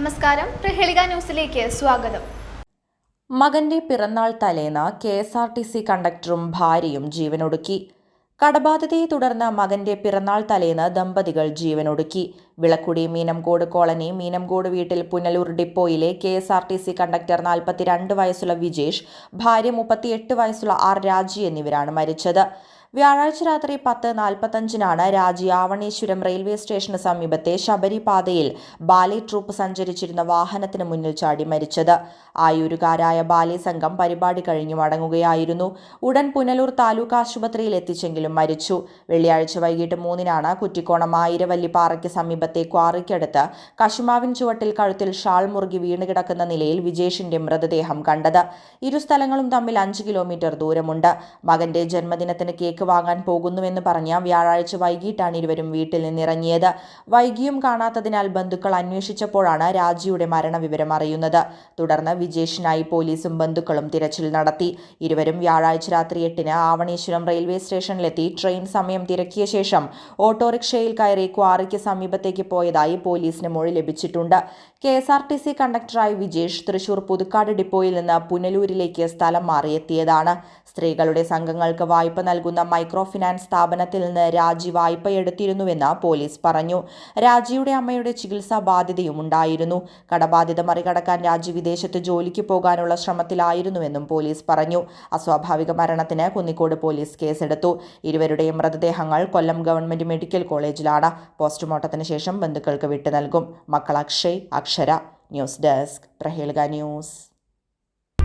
നമസ്കാരം. പ്രഹേളിക ന്യൂസിലേക്ക് സ്വാഗതം. മകന്റെ പിറന്നാൾ തലേന്ന് K S R T C കണ്ടക്ടറും ഭാര്യയും ജീവനൊടുക്കി. കടബാധ്യതയെ തുടർന്ന് മകന്റെ പിറന്നാൾ തലേന്ന് ദമ്പതികൾ ജീവനൊടുക്കി. വിളക്കുടി മീനംകോട് കോളനി മീനംകോട് വീട്ടിൽ Punalur ഡിപ്പോയിലെ K S R T C conductor നാൽപ്പത്തിരണ്ട് വയസ്സുള്ള വിജേഷ് ഭാര്യ മുപ്പത്തിയെട്ട് വയസ്സുള്ള ആർ രാജി എന്നിവരാണ് മരിച്ചത്. വ്യാഴാഴ്ച രാത്രി പത്ത് നാൽപ്പത്തഞ്ചിനാണ് രാജി. ആവണേശ്വരം റെയിൽവേ സ്റ്റേഷന് സമീപത്തെ ശബരിപാതയിൽ ബാലി ട്രൂപ്പ് സഞ്ചരിച്ചിരുന്ന വാഹനത്തിന് മുന്നിൽ ചാടി മരിച്ചത്. ആയൂരുകാരായ ബാലി സംഘം പരിപാടി കഴിഞ്ഞു മടങ്ങുകയായിരുന്നു. ഉടൻ പുനലൂർ താലൂക്ക് ആശുപത്രിയിൽ എത്തിച്ചെങ്കിലും മരിച്ചു. വെള്ളിയാഴ്ച വൈകിട്ട് മൂന്നിനാണ് കുറ്റിക്കോണം ആയിരവല്ലിപ്പാറയ്ക്ക് സമീപത്തെ ക്വാറിക്കടുത്ത് കശുമാവിൻ ചുവട്ടിൽ കഴുത്തിൽ ഷാൾ മുറുകി വീണുകിടക്കുന്ന നിലയിൽ വിജേഷിന്റെ മൃതദേഹം കണ്ടത്. ഇരു സ്ഥലങ്ങളും തമ്മിൽ അഞ്ച് കിലോമീറ്റർ ദൂരമുണ്ട്. മകന്റെ ജന്മദിനത്തിന് കേക്ക് വാങ്ങാൻ പോകുന്നുവെന്ന് പറഞ്ഞ വ്യാഴാഴ്ച വൈകിട്ടാണ് ഇരുവരും വീട്ടിൽ നിന്നിറങ്ങിയത്. വൈകിയും കാണാത്തതിനാൽ ബന്ധുക്കൾ അന്വേഷിച്ചപ്പോഴാണ് രാജിയുടെ മരണവിവരം അറിയുന്നത്. തുടർന്ന് വിജേഷിനായി പോലീസും ബന്ധുക്കളും തിരച്ചിൽ നടത്തി. ഇരുവരും വ്യാഴാഴ്ച രാത്രി എട്ടിന് ആവണേശ്വരം റെയിൽവേ സ്റ്റേഷനിലെത്തി. ട്രെയിൻ സമയം തിരക്കിയ ശേഷം ഓട്ടോറിക്ഷയിൽ കയറി ക്വാറിക്ക് സമീപത്തേക്ക് പോയതായി പോലീസിന് മൊഴി ലഭിച്ചിട്ടുണ്ട്. K S R T C കണ്ടക്ടറായി Vijesh Thrissur Puthukkad ഡിപ്പോയിൽ നിന്ന് പുനലൂരിലേക്ക് സ്ഥലം മാറിയെത്തിയതാണ്. സ്ത്രീകളുടെ സംഘങ്ങൾക്ക് വായ്പ നൽകുന്ന മൈക്രോ ഫിനാൻസ് സ്ഥാപനത്തിൽ നിന്ന് രാജി വായ്പയെടുത്തിരുന്നുവെന്ന് പോലീസ് പറഞ്ഞു. രാജിയുടെ അമ്മയുടെ ചികിത്സാ ബാധ്യതയും ഉണ്ടായിരുന്നു. കടബാധ്യത മറികടക്കാൻ രാജി വിദേശത്ത് ജോലിക്ക് പോകാനുള്ള ശ്രമത്തിലായിരുന്നുവെന്നും പോലീസ് പറഞ്ഞു. അസ്വാഭാവിക മരണത്തിന് കുന്നിക്കോട് പോലീസ് കേസെടുത്തു. ഇരുവരുടെയും മൃതദേഹങ്ങൾ കൊല്ലം ഗവൺമെന്റ് മെഡിക്കൽ കോളേജിലാണ്. പോസ്റ്റ്മോർട്ടത്തിന് ശേഷം ബന്ധുക്കൾക്ക് വിട്ടു നൽകും. മക്കൾ Akshay Akshara news desk Prahelika news.